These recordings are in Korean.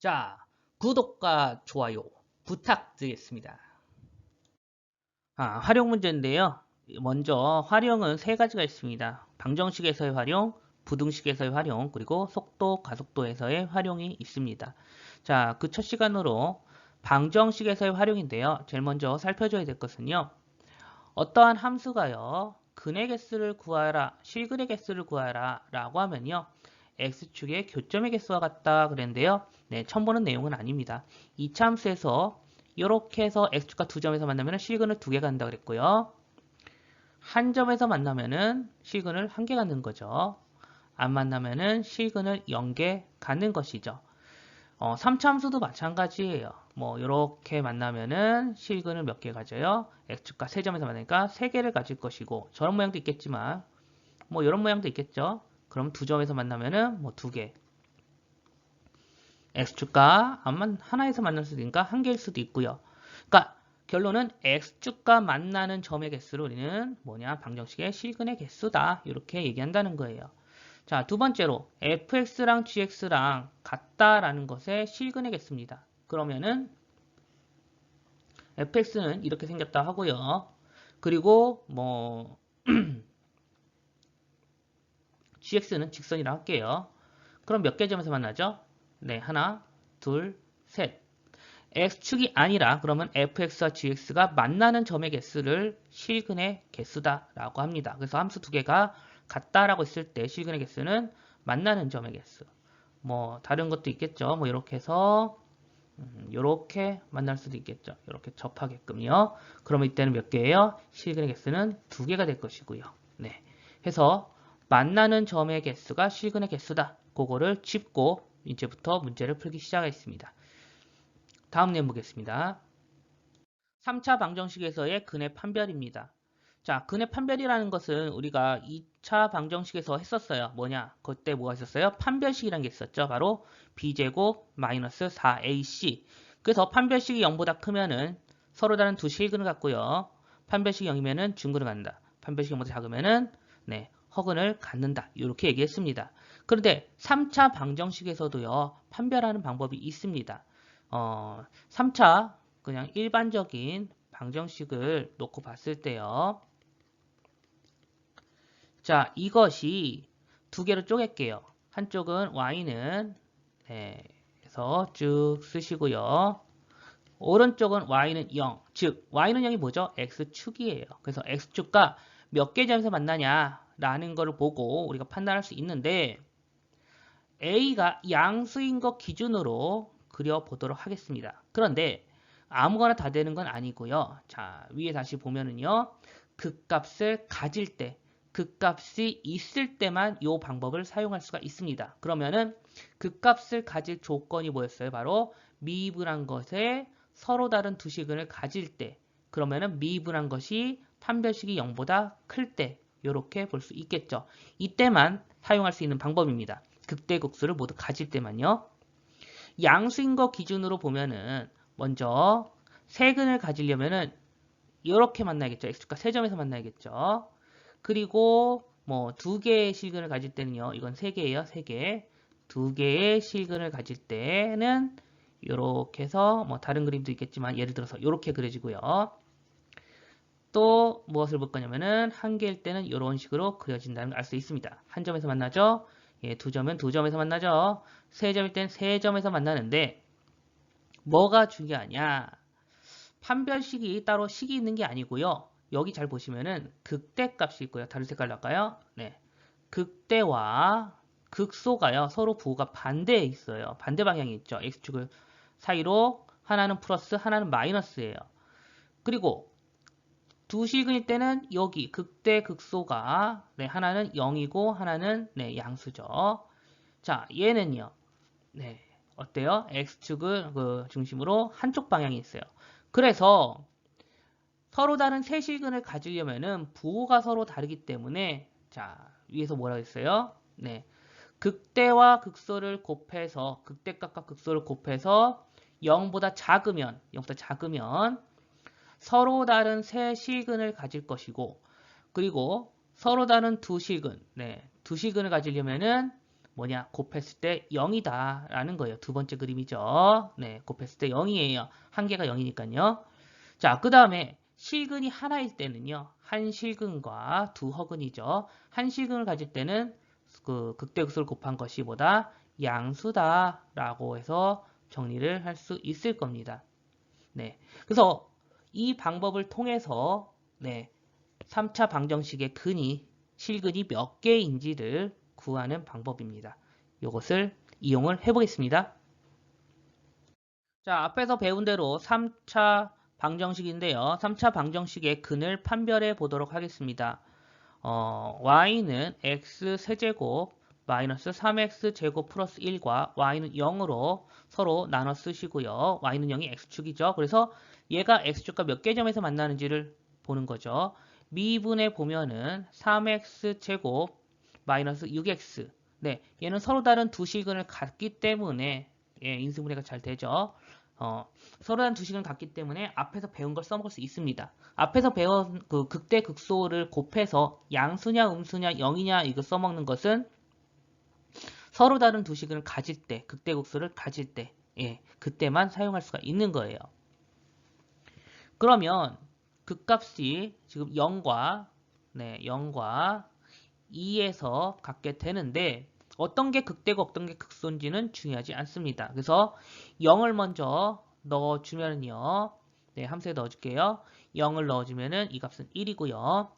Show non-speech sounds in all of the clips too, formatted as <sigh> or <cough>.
자, 구독과 좋아요 부탁드리겠습니다. 아, 활용 문제인데요. 먼저 활용은 세 가지가 있습니다. 방정식에서의 활용, 부등식에서의 활용, 그리고 속도, 가속도에서의 활용이 있습니다. 자, 그 첫 시간으로 방정식에서의 활용인데요. 제일 먼저 살펴줘야 될 것은요. 어떠한 함수가요. 근의 개수를 구하라, 실근의 개수를 구하라 라고 하면요. X축의 교점의 개수와 같다 그랬는데요. 네, 처음 보는 내용은 아닙니다. 이차 함수에서 이렇게 해서 x축과 두 점에서 만나면 실근을 두 개 간다 그랬고요. 한 점에서 만나면은 실근을 한 개 갖는 거죠. 안 만나면은 실근을 0개 갖는 것이죠. 어, 3차 함수도 마찬가지예요. 뭐 이렇게 만나면은 실근을 몇 개 가져요? x축과 세 점에서 만나니까 세 개를 가질 것이고 저런 모양도 있겠지만 뭐 이런 모양도 있겠죠. 그럼 두 점에서 만나면은 뭐 두 개. x축과 아마 하나에서 만날 수도 있으니까 한 개일 수도 있고요. 그러니까 결론은 x축과 만나는 점의 개수를 우리는 뭐냐 방정식의 실근의 개수다 이렇게 얘기한다는 거예요. 자, 두 번째로 fx랑 gx랑 같다라는 것의 실근의 개수입니다. 그러면은 fx는 이렇게 생겼다 하고요. 그리고 뭐 <clears throat> gx는 직선이라 할게요. 그럼 몇 개 점에서 만나죠? 네, 하나, 둘, 셋. x축이 아니라 그러면 fx와 gx가 만나는 점의 개수를 실근의 개수다라고 합니다. 그래서 함수 두 개가 같다라고 했을 때 실근의 개수는 만나는 점의 개수. 뭐 다른 것도 있겠죠. 뭐 이렇게 해서 이렇게 음, 만날 수도 있겠죠. 이렇게 접하게끔요. 그러면 이때는 몇 개예요? 실근의 개수는 두 개가 될 것이고요. 네. 해서 만나는 점의 개수가 실근의 개수다. 그거를 짚고 이제부터 문제를 풀기 시작하겠습니다. 다음 내용 보겠습니다. 3차 방정식에서의 근의 판별입니다. 자, 근의 판별이라는 것은 우리가 2차 방정식에서 했었어요. 뭐냐? 그때 뭐가 있었어요? 판별식이라는 게 있었죠. 바로 b제곱 마이너스 4ac. 그래서 판별식이 0보다 크면은 서로 다른 두 실근을 갖고요. 판별식이 0이면은 중근을 갖는다. 판별식이 0보다 작으면은 네, 허근을 갖는다. 이렇게 얘기했습니다. 그런데 3차 방정식에서도요. 판별하는 방법이 있습니다. 어, 3차 그냥 일반적인 방정식을 놓고 봤을 때요. 자, 이것이 두 개로 쪼갤게요. 한쪽은 y는 네, 그래서 쭉 쓰시고요. 오른쪽은 y는 0, 즉 y는 0이 뭐죠? x축이에요. 그래서 x축과 몇 개 점에서 만나냐 라는 것을 보고 우리가 판단할 수 있는데 a가 양수인 것 기준으로 그려보도록 하겠습니다. 그런데 아무거나 다 되는 건 아니고요. 자, 위에 다시 보면은요. 극값을 가질 때, 극값이 있을 때만 이 방법을 사용할 수가 있습니다. 그러면은 극값을 가질 조건이 뭐였어요? 바로 미분한 것에 서로 다른 두 식을 가질 때, 그러면은 미분한 것이 판별식이 0보다 클 때, 이렇게 볼 수 있겠죠. 이때만 사용할 수 있는 방법입니다. 극대극수를 모두 가질 때만요. 양수인 거 기준으로 보면은 먼저 세근을 가지려면은 이렇게 만나야겠죠. x축과 세 점에서 만나야겠죠. 그리고 뭐 두 개의 실근을 가질 때는요. 이건 세 개예요. 세 개. 두 개의 실근을 가질 때는 이렇게 해서 뭐 다른 그림도 있겠지만 예를 들어서 이렇게 그려지고요. 또 무엇을 볼 거냐면은 한 개일 때는 이런 식으로 그려진다는 걸 알 수 있습니다. 한 점에서 만나죠. 예, 두 점은 두 점에서 만나죠. 세 점일 땐 세 점에서 만나는데 뭐가 중요하냐? 판별식이 따로 식이 있는 게 아니고요. 여기 잘 보시면은 극대값이 있고요. 다른 색깔로 할까요? 네. 극대와 극소가요. 서로 부호가 반대에 있어요. 반대 방향이 있죠. x축을 사이로 하나는 플러스 하나는 마이너스예요. 그리고 두 실근일 때는 여기 극대 극소가 네, 하나는 0이고 하나는 네, 양수죠. 자, 얘는요. 네. 어때요? x축을 그 중심으로 한쪽 방향이 있어요. 그래서 서로 다른 세 실근을 가지려면은 부호가 서로 다르기 때문에 자, 위에서 뭐라고 했어요? 네. 극대와 극소를 곱해서 극대값과 극소를 곱해서 0보다 작으면 0보다 작으면 서로 다른 세 실근을 가질 것이고 그리고 서로 다른 두 실근, 네, 두 실근을 가지려면은 뭐냐 곱했을 때 0이다 라는 거예요. 두 번째 그림이죠. 네, 곱했을 때 0이에요. 한 개가 0이니까요. 자, 그 다음에 실근이 하나일 때는요. 한 실근과 두 허근이죠. 한 실근을 가질 때는 그 극대극소를 곱한 것이 보다 양수다 라고 해서 정리를 할 수 있을 겁니다. 네. 그래서 이 방법을 통해서 네. 3차 방정식의 근이 실근이 몇 개인지를 구하는 방법입니다. 이것을 이용을 해보겠습니다. 자, 앞에서 배운 대로 3차 방정식인데요. 3차 방정식의 근을 판별해 보도록 하겠습니다. 어, y는 x 세제곱 마이너스 3x 제곱 플러스 1과 y는 0으로 서로 나눠 쓰시고요. y는 0이 x축이죠. 그래서 얘가 x축과 몇 개 점에서 만나는지를 보는 거죠. 미분에 보면은 3x 제곱 마이너스 6x 네, 얘는 서로 다른 두 식근을 갖기 때문에 예, 인수분해가 잘 되죠. 어, 서로 다른 두 식을 갖기 때문에 앞에서 배운 걸 써먹을 수 있습니다. 앞에서 배운 그 극대 극소를 곱해서 양수냐 음수냐 0이냐 이거 써먹는 것은 서로 다른 두 식을 가질 때 극대 극소를 가질 때 예, 그때만 사용할 수가 있는 거예요. 그러면 극값이 지금 0과 네, 0과 2에서 갖게 되는데 어떤 게 극대고 어떤 게 극소인지는 중요하지 않습니다. 그래서 0을 먼저 넣어주면요. 네, 함수에 넣어줄게요. 0을 넣어주면은 이 값은 1이고요.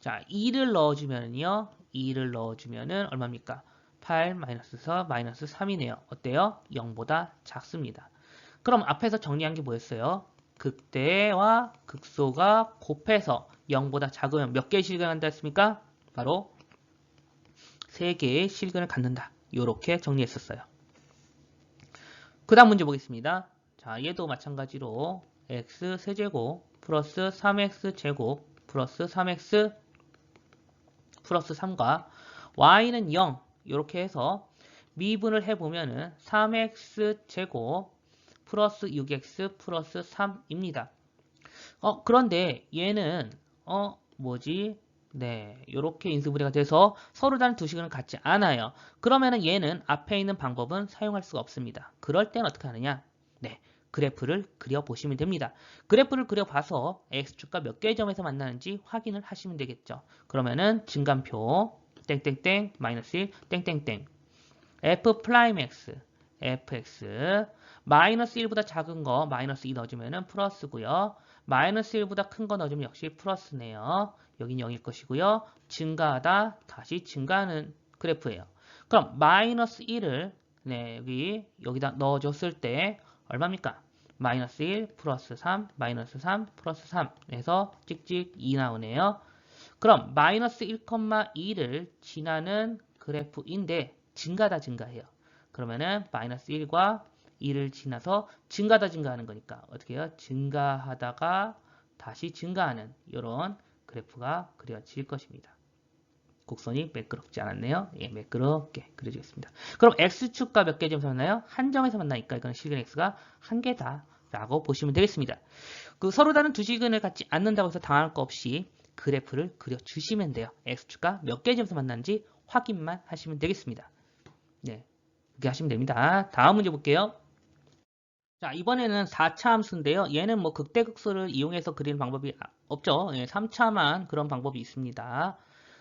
자, 2를 넣어주면요. 2를 넣어주면은 얼마입니까? 8 마이너스 4 마이너스 3이네요. 어때요? 0보다 작습니다. 그럼 앞에서 정리한 게 뭐였어요? 극대와 극소가 곱해서 0보다 작으면 몇 개의 실근한다 했습니까? 바로 3개의 실근을 갖는다. 이렇게 정리했었어요. 그 다음 문제 보겠습니다. 자, 얘도 마찬가지로 x 세제곱 플러스 3x 제곱 플러스 3x 플러스 3과 y는 0 이렇게 해서 미분을 해보면은 3x 제곱 플러스 6x 플러스 3입니다. 어, 그런데 얘는 어 뭐지? 네, 이렇게 인수분해가 돼서 서로 다른 두 식은 같지 않아요. 그러면은 얘는 앞에 있는 방법은 사용할 수가 없습니다. 그럴 땐 어떻게 하느냐? 네, 그래프를 그려보시면 됩니다. 그래프를 그려봐서 x축과 몇 개의 점에서 만나는지 확인을 하시면 되겠죠. 그러면은 증간표 땡땡땡 마이너스 1 땡땡땡 f 프라임 x fx 마이너스 1보다 작은 거 마이너스 2 넣어주면은 플러스고요. 마이너스 1보다 큰 거 넣어주면 역시 플러스네요. 여긴 0일 것이고요. 증가하다 다시 증가하는 그래프예요. 그럼 마이너스 1을 네, 여기 여기다 넣어줬을 때 얼마입니까? 마이너스 1 플러스 3 마이너스 3 플러스 3 해서 찍찍 2 나오네요. 그럼 마이너스 1,2를 지나는 그래프인데 증가다 증가해요. 그러면은 마이너스 1과 2를 지나서 증가다 증가하는 거니까 어떻게 해요? 증가하다가 다시 증가하는 이런 그래프가 그려질 것입니다. 곡선이 매끄럽지 않았네요. 예, 매끄럽게 그려지겠습니다. 그럼 x축과 몇 개 점에서 만나요? 한 점에서 만나니까 이건 실근 x가 한 개다 라고 보시면 되겠습니다. 그 서로 다른 두 실근을 갖지 않는다고 해서 당할 거 없이 그래프를 그려주시면 돼요. x축과 몇 개 점에서 만나는지 확인만 하시면 되겠습니다. 네, 그렇게 하시면 됩니다. 다음 문제 볼게요. 자, 이번에는 4차 함수인데요. 얘는 뭐 극대극소를 이용해서 그리는 방법이 없죠. 예, 3차만 그런 방법이 있습니다.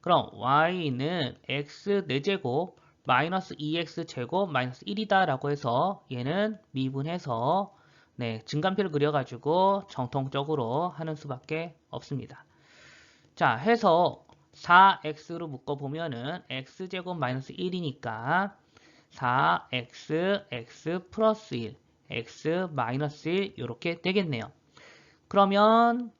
그럼 y는 x 4제곱 마이너스 2x 제곱 마이너스 1이다 라고 해서 얘는 미분해서 네, 증간표를 그려가지고 정통적으로 하는 수밖에 없습니다. 자, 해서 4x로 묶어보면은 x제곱 마이너스 1이니까 4x x 플러스 1 x 마이너스 1 이렇게 되겠네요. 그러면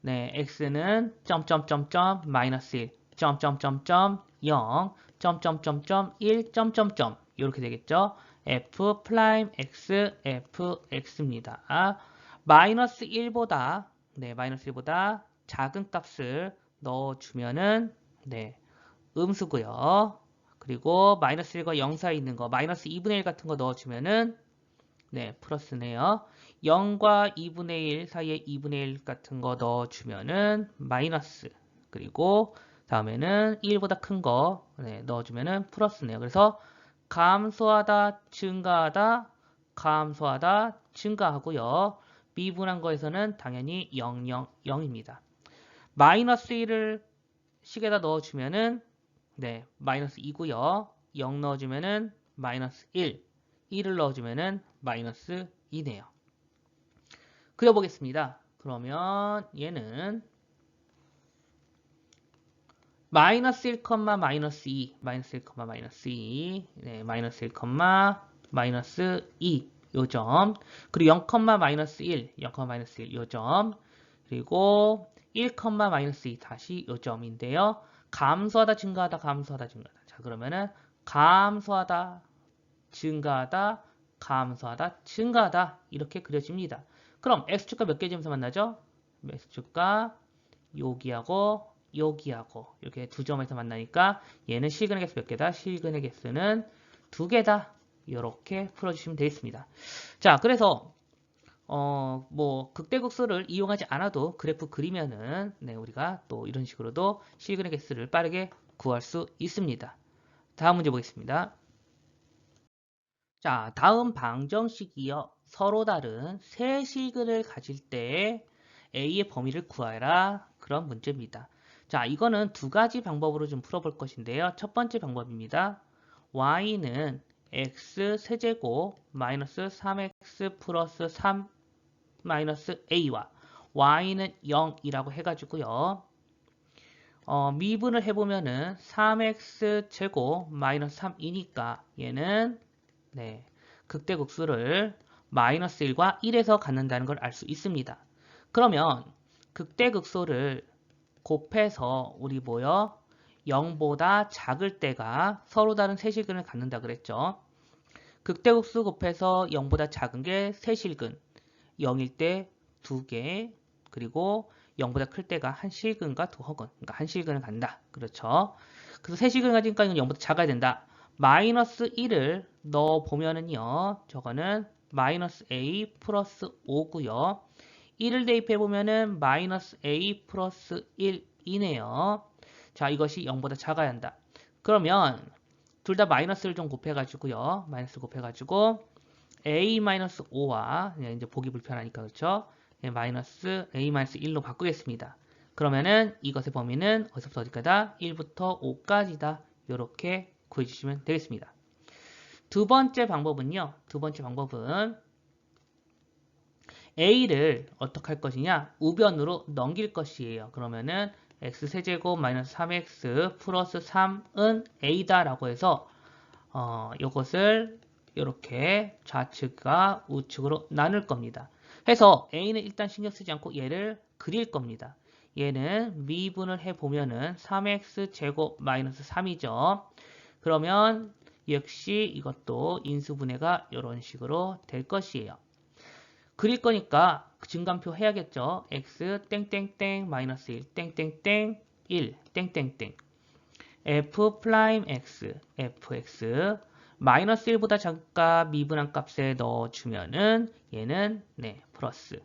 네, x는 점점점점 마이너스 1 점점점점 0 점점점점 1 점점점 이렇게 되겠죠. f 프라임 x f x입니다. 아, 마이너스 1보다 네, 마이너스 1보다 작은 값을 넣어주면은 네, 음수고요. 그리고 마이너스 1과 0 사이에 있는 거 마이너스 2분의 1 같은 거 넣어주면은 네, 플러스네요. 0과 2분의 1 사이에 2분의 1 같은 거 넣어주면은 마이너스 그리고 다음에는 1보다 큰거 네, 넣어주면은 플러스네요. 그래서 감소하다, 증가하다, 감소하다, 증가하고요. 미분한 거에서는 당연히 0, 0, 0입니다. 마이너스 1을 식에다 넣어주면은 네, 마이너스 2고요. 0 넣어주면은 마이너스 1, 1을 넣어주면은 마이너스 2네요. 그려보겠습니다. 그러면 얘는 마이너스 1, 마이너스 2, 마이너스 1, 마이너스 2, 네, 마이너스 1, 마이너스 2 요점 그리고 0, 마이너스 1, 0, 마이너스 1 요점 그리고 1, 마이너스 2 다시 요점인데요. 감소하다 증가하다 감소하다 증가하다 자 그러면은 감소하다 증가하다 감소하다 증가하다 이렇게 그려집니다. 그럼 x축과 몇 개 점에서 만나죠? x축과 여기하고 여기하고 이렇게 두 점에서 만나니까 얘는 실근의 개수 몇 개다? 실근의 개수는 두 개다. 이렇게 풀어주시면 되겠습니다. 자, 그래서 어, 뭐 극대극소를 이용하지 않아도 그래프 그리면은 네, 우리가 또 이런 식으로도 실근의 개수를 빠르게 구할 수 있습니다. 다음 문제 보겠습니다. 자, 다음 방정식이요. 서로 다른 세 실근을 가질 때 A의 범위를 구하라. 그런 문제입니다. 자, 이거는 두 가지 방법으로 좀 풀어볼 것인데요. 첫 번째 방법입니다. y는 x 세제곱 마이너스 3x 플러스 3 마이너스 a와 y는 0이라고 해가지고요. 어, 미분을 해보면은 3x 제곱 마이너스 3이니까 얘는 네, 극대극수를 마이너스 1과 1에서 갖는다는 걸 알 수 있습니다. 그러면 극대극소를 곱해서 우리 뭐요? 0보다 작을 때가 서로 다른 세실근을 갖는다 그랬죠. 극대국수 곱해서 0보다 작은 게 세실근, 0일 때 2개, 그리고 0보다 클 때가 한 실근과 두 허근, 그러니까 한 실근을 갖는다. 그렇죠. 그래서 세실근을 가지니까 이건 0보다 작아야 된다. 마이너스 1을 넣어보면은요, 저거는 마이너스 a 플러스 5고요. 1을 대입해 보면은 마이너스 a 플러스 1이네요. 자, 이것이 0보다 작아야 한다. 그러면 둘 다 마이너스를 좀 곱해가지고요. 마이너스 곱해가지고 a 마이너스 5와 이제 보기 불편하니까 그렇죠? 네, 마이너스 a 마이너스 1로 바꾸겠습니다. 그러면은 이것의 범위는 어디서부터 어디까지다? 1부터 5까지다. 이렇게 구해주시면 되겠습니다. 두 번째 방법은요. 두 번째 방법은 a를 어떻게 할 것이냐? 우변으로 넘길 것이에요. 그러면은 x세제곱 마이너스 3x 플러스 3은 a다 라고 해서 어, 이것을 이렇게 좌측과 우측으로 나눌 겁니다. 해서 a는 일단 신경 쓰지 않고 얘를 그릴 겁니다. 얘는 미분을 해보면은 3x 제곱 마이너스 3이죠. 그러면 역시 이것도 인수분해가 이런 식으로 될 것이에요. 그릴 거니까 증감표 해야겠죠. x 땡땡땡 마이너스 1 땡땡땡 1 땡땡땡 f 프라임 x fx 마이너스 1보다 작가 미분한 값에 넣어주면은 얘는 네 플러스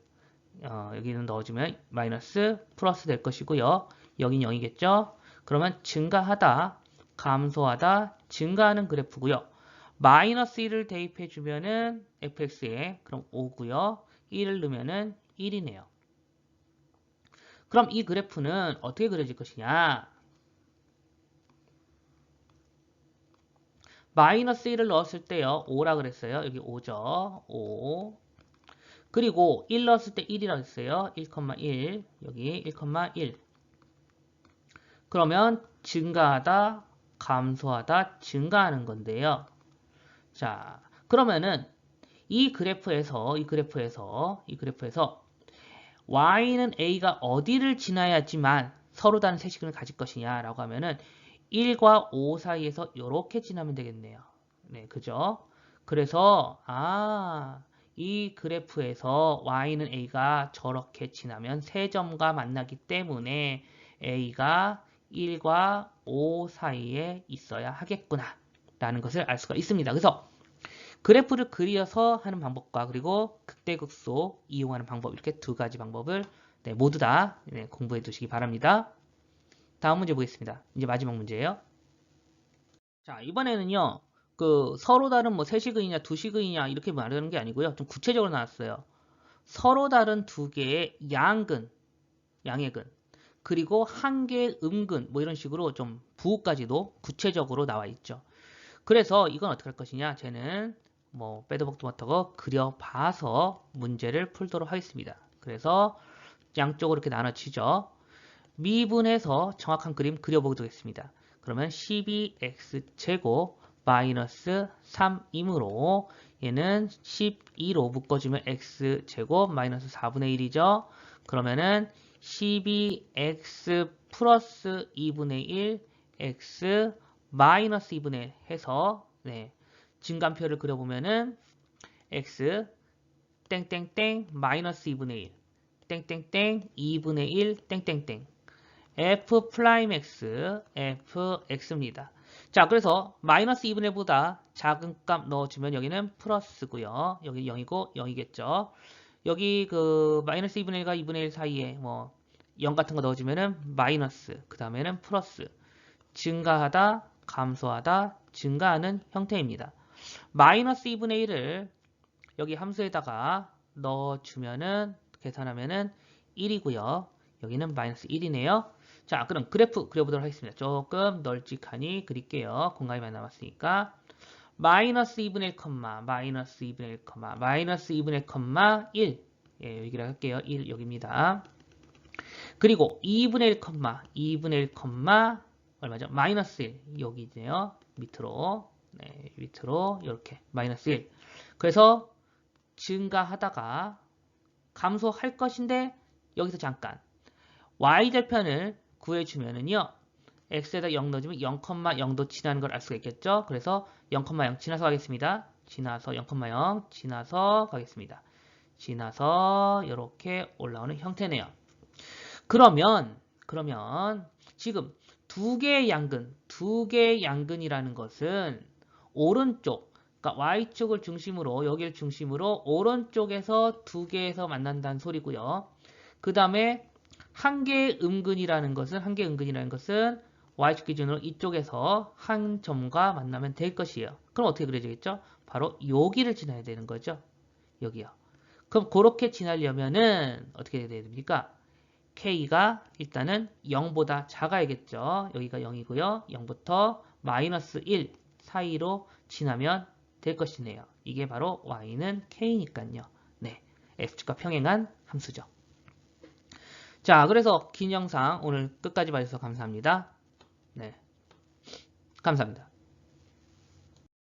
어, 여기는 넣어주면 마이너스 플러스 될 것이고요. 여긴 0이겠죠. 그러면 증가하다 감소하다 증가하는 그래프고요. 마이너스 1을 대입해 주면은 fx에 그럼 5고요. 1을 넣으면은 1이네요. 그럼 이 그래프는 어떻게 그려질 것이냐? 마이너스 1을 넣었을 때요. 5라 그랬어요. 여기 5죠. 5. 그리고 1 넣었을 때 1이라 했어요. 1,1. 여기 1,1. 그러면 증가하다, 감소하다, 증가하는 건데요. 자, 그러면은 이 그래프에서 이 그래프에서 이 그래프에서 y는 a가 어디를 지나야지만 서로 다른 세식을 가질 것이냐라고 하면은 1과 5 사이에서 이렇게 지나면 되겠네요. 네, 그죠? 그래서 아, 이 그래프에서 y는 a가 저렇게 지나면 세 점과 만나기 때문에 a가 1과 5 사이에 있어야 하겠구나 라는 것을 알 수가 있습니다. 그래서 그래프를 그려서 하는 방법과 그리고 극대극소 이용하는 방법 이렇게 두 가지 방법을 네, 모두 다 네, 공부해 두시기 바랍니다. 다음 문제 보겠습니다. 이제 마지막 문제예요. 자, 이번에는요. 그 서로 다른 뭐 세식의냐 두식의냐 이렇게 말하는 게 아니고요. 좀 구체적으로 나왔어요. 서로 다른 두 개의 양근, 양의근, 그리고 한 개의 음근 뭐 이런 식으로 좀 부호까지도 구체적으로 나와 있죠. 그래서 이건 어떻게 할 것이냐? 쟤는 뭐 박도 못하고 그려봐서 문제를 풀도록 하겠습니다. 그래서 양쪽으로 이렇게 나눠지죠. 미분해서 정확한 그림 그려보도록 하겠습니다. 그러면 12x제곱 마이너스 3이므로 얘는 12로 묶어주면 x제곱 마이너스 4분의 1이죠. 그러면은 12x 플러스 2분의 1 x 마이너스 2분의 1 해서 네, 증간표를 그려보면은 x 땡땡땡 마이너스 2분의 1 땡땡땡 2분의 1 땡땡땡 f 프라임 x fx입니다. 자 그래서 마이너스 2분의 1보다 작은 값 넣어주면 여기는 플러스고요. 여기 0이고 0이겠죠. 여기 그 마이너스 2분의 1과 2분의 1 사이에 뭐 0 같은 거 넣어주면은 마이너스 그 다음에는 플러스 증가하다 감소하다 증가하는 형태입니다. 마이너스 2분의 1을 여기 함수에다가 넣어주면은 계산하면은 1이고요. 여기는 마이너스 1이네요. 자, 그럼 그래프 그려보도록 하겠습니다. 조금 널찍하니 그릴게요. 공간이 많이 남았으니까. 마이너스 2분의 1, 마이너스 2분의 1, 마이너스 2분의 1, 1. 예, 여기로 할게요. 1 여기입니다. 그리고 2분의 1, 2분의 1, 얼마죠? 마이너스 1. 여기네요. 밑으로. 네, 밑으로 이렇게 마이너스 1. 그래서 증가하다가 감소할 것인데 여기서 잠깐 y절편을 구해주면은요. X에다 0 넣어주면 0,0도 지나는 걸 알 수가 있겠죠. 그래서 0,0 지나서 가겠습니다. 지나서 0,0 지나서 가겠습니다. 지나서 이렇게 올라오는 형태네요. 그러면 그러면 지금 두 개의 양근, 두 개의 양근이라는 것은 오른쪽, 그러니까 y축을 중심으로 여기를 중심으로 오른쪽에서 두 개에서 만난다는 소리고요. 그 다음에 한 개의 음근이라는 것은 한 개의 음근이라는 것은 y축 기준으로 이쪽에서 한 점과 만나면 될 것이에요. 그럼 어떻게 그려지겠죠? 바로 여기를 지나야 되는 거죠. 여기요. 그럼 그렇게 지나려면은 어떻게 돼야 됩니까? k가 일단은 0보다 작아야겠죠. 여기가 0이고요. 0부터 마이너스 1 사이로 지나면 될 것이네요. 이게 바로 y는 k니까요. 네, f축과 평행한 함수죠. 자, 그래서 긴 영상 오늘 끝까지 봐주셔서 감사합니다. 네, 감사합니다.